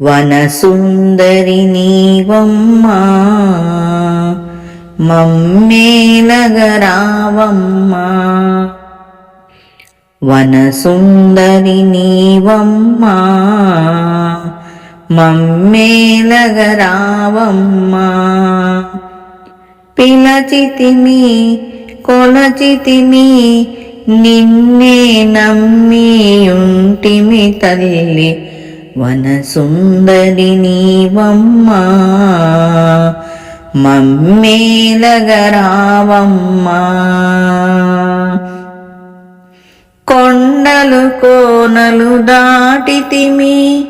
వనసుందరి నీవమ్మా మమ్మేలగరావమ్మా వనసుందరి నీవమ్మా మమ్మేలగరావమ్మా పిలచితిమి కొలచితిమి నిన్నే నమ్మి ఉంటిమి తల్లి. వనసుందరి నీవమ్మా మమ్మేలగరావమ్మ. కొండలు కోనలు దాటితిమి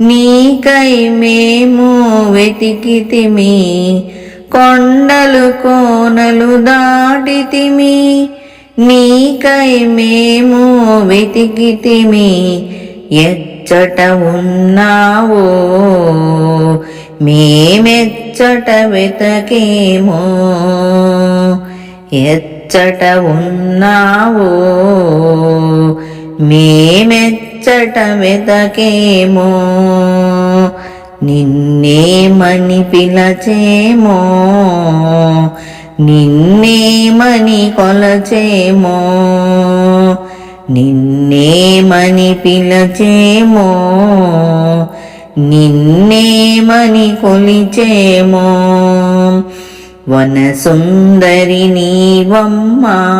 నీకై మేము వెతికితిమి. కొండలు కోనలు దాటితిమి నీకై మేము వెతికితిమి. ఎచ్చట ఉన్నావో మేమెచ్చట వెతకేమో ఎచ్చట ఉన్నావో మేమెచ్చట వెతకేమో నిన్నే మని పిలచేమో నిన్నే మని కొలచేమో నిన్నేమని పిలచేమో? నిన్నేమని కొలిచేమో? వనసుందరి నీవమ్మా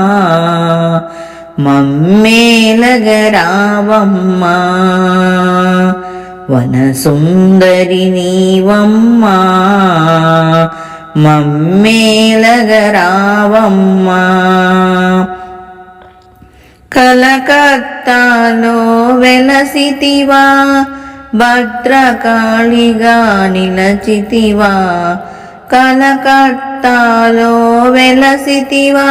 మమ్మేలగరావమ్మా. వనసుందరి నీవమ్మా మమ్మేలగరావమ్మా. కలకత్తాలో వెలసితివా భద్రకాళిగా నిలచితివా. కలకత్తాలో వెలసితివా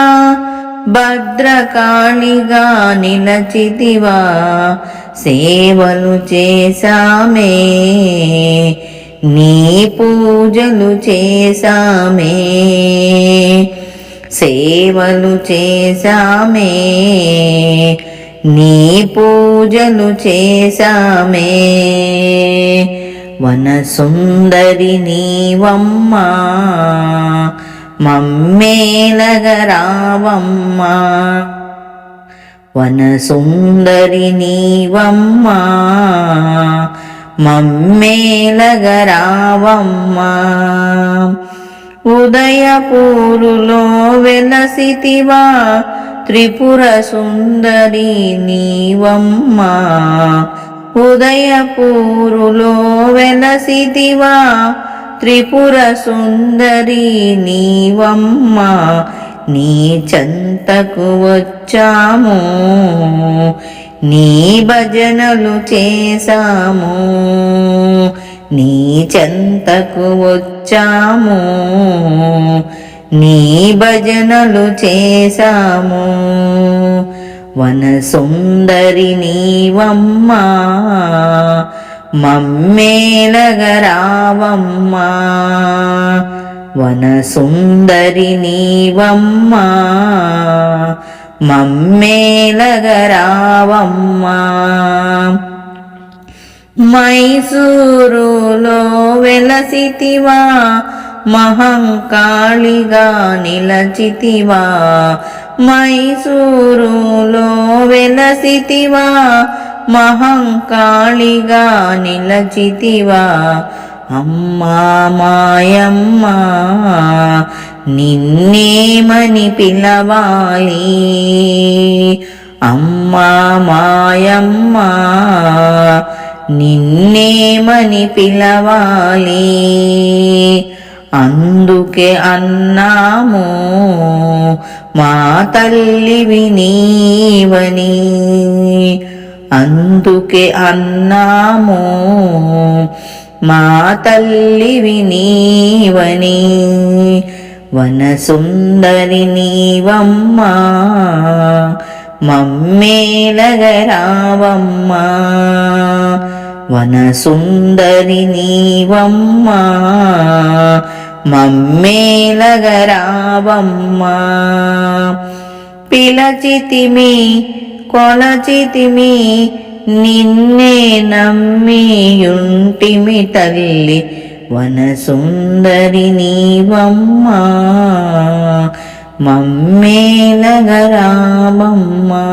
భద్రకాళిగా నిలచితివా. సేవలు చేశామే నీ పూజలు చేశామే. సేవలు చేశామే నీ పూజలు చేశామే. వనసుందరి నీవమ్మా మమ్మేలగరావమ్మా. వనసుందరి నీవమ్మా మమ్మేలగరావమ్మా. ఉదయపూరులో వెలసితివా? త్రిపుర సుందరి నీవమ్మా. ఉదయపూరులో వెలసితివా? త్రిపుర సుందరి నీవమ్మా. నీ చెంతకు వచ్చాము. నీ భజనలు చేశాము. నీ చెంతకు వచ్చాము నీ భజనలు చేశాము. వనసుందరి నీవమ్మా మమ్మేలగరావమ్మా వనసుందరి నీవమ్మా మమ్మేలగరావమ్మా మైసూరులో వెలసితివా మహంకాళిగా నిలచితివా. మైసూరులో వెలసితివా మహంకాళిగా నిలచితివా. అమ్మా మాయమ్మ నిన్నేమని పిలవాలి. అమ్మా మాయమ్మ నిన్నేమని పిలవాలి? అందుకే అన్నాము మా తల్లివి నీవని. అందుకే అన్నాము మా తల్లివి నీవని. వనసుందరి నీవమ్మా మమ్మేలగరావమ్మా వనసుందరి నీవమ్మా మమ్మేలగరావమ్మా పిలచితిమి కొలచితిమి నిన్నే నమ్మియుంటిమి తల్లి. వనసుందరి నీవమ్మా మమ్మేలగరామమ్మా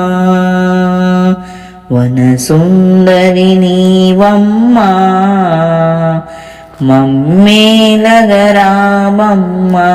వనసుందరి నీవమ్మా మమ్మేలగరామమ్మా